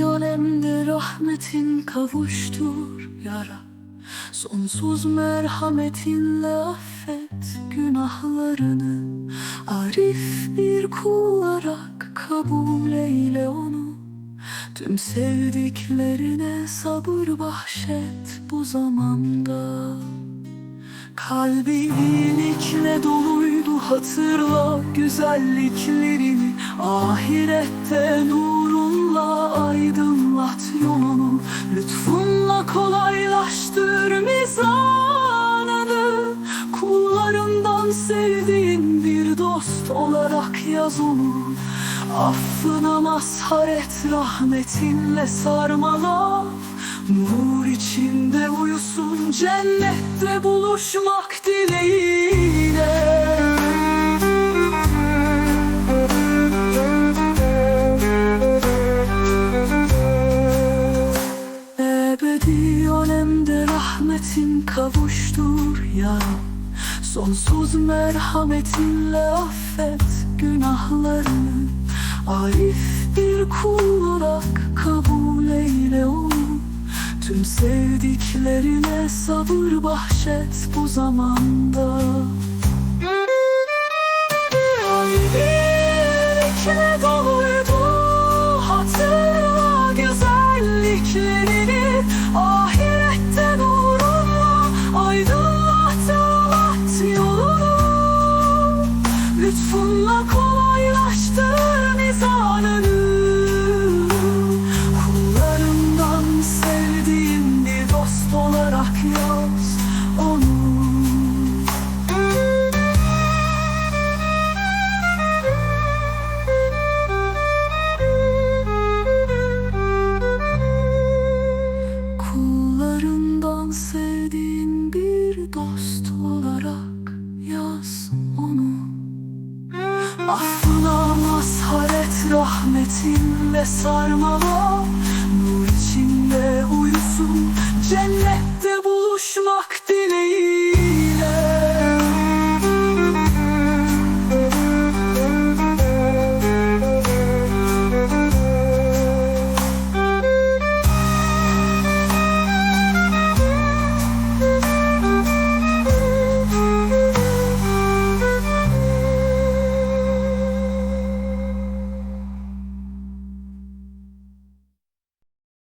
Yol alemde rahmetin kavuştur yara. Sonsuz merhametinle affet günahlarını. Arif bir kul olarak kabul eyle onu. Tüm sevdiklerine sabır bahşet bu zamanda. Kalbi iyilikle doluydu hatırla güzelliklerini. Ahirette nurunla ay Lütfunla kolaylaştır mizanını. Kullarından sevdiğin bir dost olarak yaz onu. Affına mazhar et rahmetinle sarmala. Nur içinde uyusun cennette buluşmak dileğiyle kavuştur ya. Sonsuz merhametinle affet günahlarını Arif bir kul olarak kabul eyle onu. Tüm sevdiklerine sabır bahşet bu zamanda. Kalbilikle dost olarak yaz onu. Affına mazhar et rahmetinle sarmala